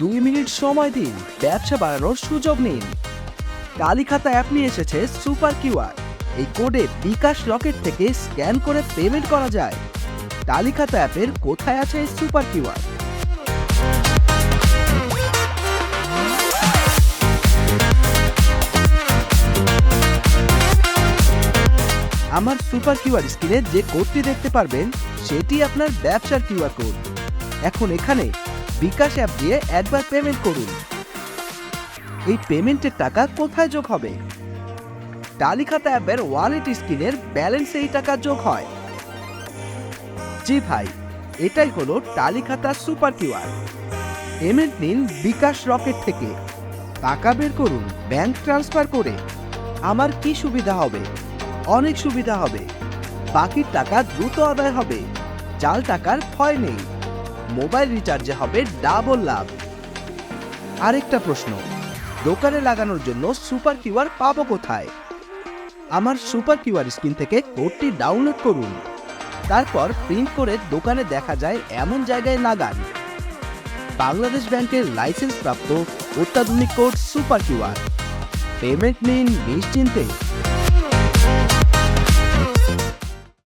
দুই মিনিট সময় দিন, ব্যবসা বাড়ানোর সুযোগ নিন। কালীখাতা অ্যাপ নিয়ে এসেছে সুপার কিউআর এই কোডে বিকাশ রকেট থেকে স্ক্যান করে পেমেন্ট করা যায়। কালীখাতা অ্যাপের কোথায় আছে সুপার কিউআর আমার সুপার কিউআর স্ক্রিনে যে কোডটি দেখতে পারবেন, সেটি আপনার ব্যবসার কিউআর কোড এখন এখানে বিকাশ অ্যাপ দিয়ে একবার পেমেন্ট করুন। এই পেমেন্টের টাকা কোথায় যোগ হবে? টালিখাতা অ্যাপের ওয়ালেট স্ক্রিনের ব্যালেন্সে এই টাকা যোগ হয়। জি ভাই, এটাই হলো টালিখাতা সুপার কিউআর পেমেন্ট নিন বিকাশ রকেট থেকে। টাকা বের করুন ব্যাংক ট্রান্সফার করে। আমার কি সুবিধা হবে? অনেক সুবিধা হবে। বাকির টাকা দ্রুত আদায় হবে। জাল টাকার ভয় নেই। মোবাইল রিচার্জে হবে ডাবল লাভ। আরেকটা প্রশ্ন, দোকানে লাগানোর জন্য সুপার কিউআর পাবো কোথায়? আমার সুপার কিউআর স্ক্রিন থেকে কোডটি ডাউনলোড করুন। তারপর প্রিন্ট করে দোকানে দেখা যায় এমন জায়গায় লাগান। বাংলাদেশ ব্যাংকের লাইসেন্স প্রাপ্ত অত্যাধুনিক কোড সুপার কিউআর। পেমেন্ট নিন নিশ্চিন্তে।